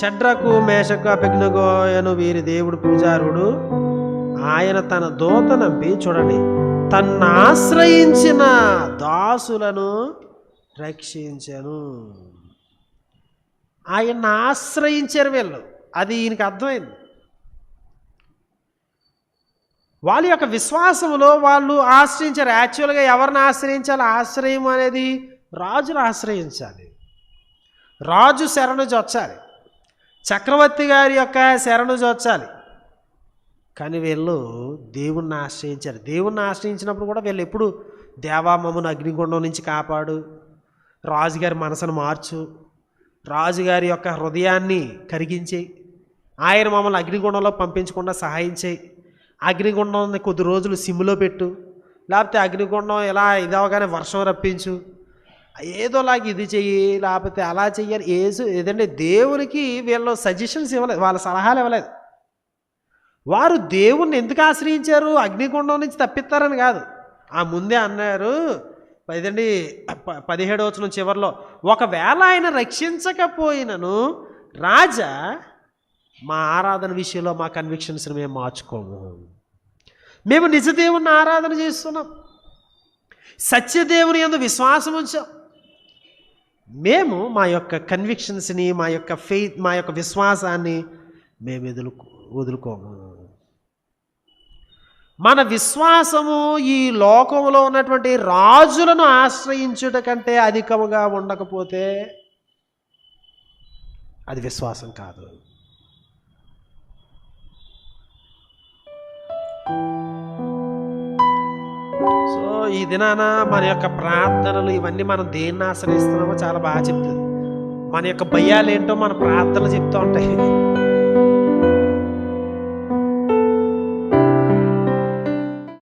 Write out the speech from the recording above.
షడ్రకు మేషకు అభిజ్ఞగోయను వీరి దేవుడు పూజారుడు. ఆయన తన దూత నంపి చూడండి. తన్ను ఆశ్రయించిన దాసులను రక్షించను. ఆయన్ని ఆశ్రయించారు వీళ్ళు. అది ఈయనకి అర్థమైంది. వాళ్ళ యొక్క విశ్వాసంలో వాళ్ళు ఆశ్రయించారు. యాక్చువల్గా ఎవరిని ఆశ్రయించాలి? ఆశ్రయం అనేది రాజును ఆశ్రయించాలి. రాజు శరణు చొచ్చాలి. చక్రవర్తి గారి యొక్క శరణు జొచ్చాలి కానీ వీళ్ళు దేవుణ్ణి ఆశ్రయించారు. దేవుణ్ణి ఆశ్రయించినప్పుడు కూడా వీళ్ళు ఎప్పుడు దేవా మమ్మను అగ్నిగుండం నుంచి కాపాడు రాజుగారి మనసును మార్చు రాజుగారి యొక్క హృదయాన్ని కరిగించే ఆయన మమ్మల్ని అగ్నిగుండంలో పంపించకుండా సహాయం చేయి. అగ్నిగుండం కొద్ది రోజులు సిమ్లో పెట్టు లేకపోతే అగ్నిగుండం ఇలా ఇదవగానే వర్షం రప్పించు ఏదోలాగా ఇది చెయ్యి లేకపోతే అలా చెయ్యాలి ఏసు ఏదంటే దేవునికి వీళ్ళు సజెషన్స్ ఇవ్వలేదు వాళ్ళ సలహాలు ఇవ్వలేదు. వారు దేవుణ్ణి ఎందుకు ఆశ్రయించారు? అగ్నిగుండం నుంచి తప్పిస్తారని కాదు. ఆ ముందే అన్నారు ఇదండి పదిహేడు పదిహేడవ వచనం చివరిలో ఒకవేళ ఆయన రక్షించకపోయినను రాజా మా ఆరాధన విషయంలో మా కన్విక్షన్స్ని మేము మార్చుకోము. మేము నిజ ఆరాధన చేస్తున్నాం. సత్యదేవుని ఎందు విశ్వాసం ఉంచాం. మేము మా యొక్క కన్విక్షన్స్ని మా యొక్క ఫెయిత్ మా యొక్క విశ్వాసాన్ని మేము ఎదులుకో వదులుకోము. మన విశ్వాసము ఈ లోకంలో ఉన్నటువంటి రాజులను ఆశ్రయించుట కంటే అధికముగా ఉండకపోతే అది విశ్వాసం కాదు. సో ఈ దినాన మన యొక్క ప్రార్థనలు ఇవన్నీ మనం దేన్ని ఆశ్రయిస్తున్నామో చాలా బాగా చెప్తుంది. మన యొక్క భయాలు ఏంటో మన ప్రార్థనలు చెప్తూ ఉంటాయి.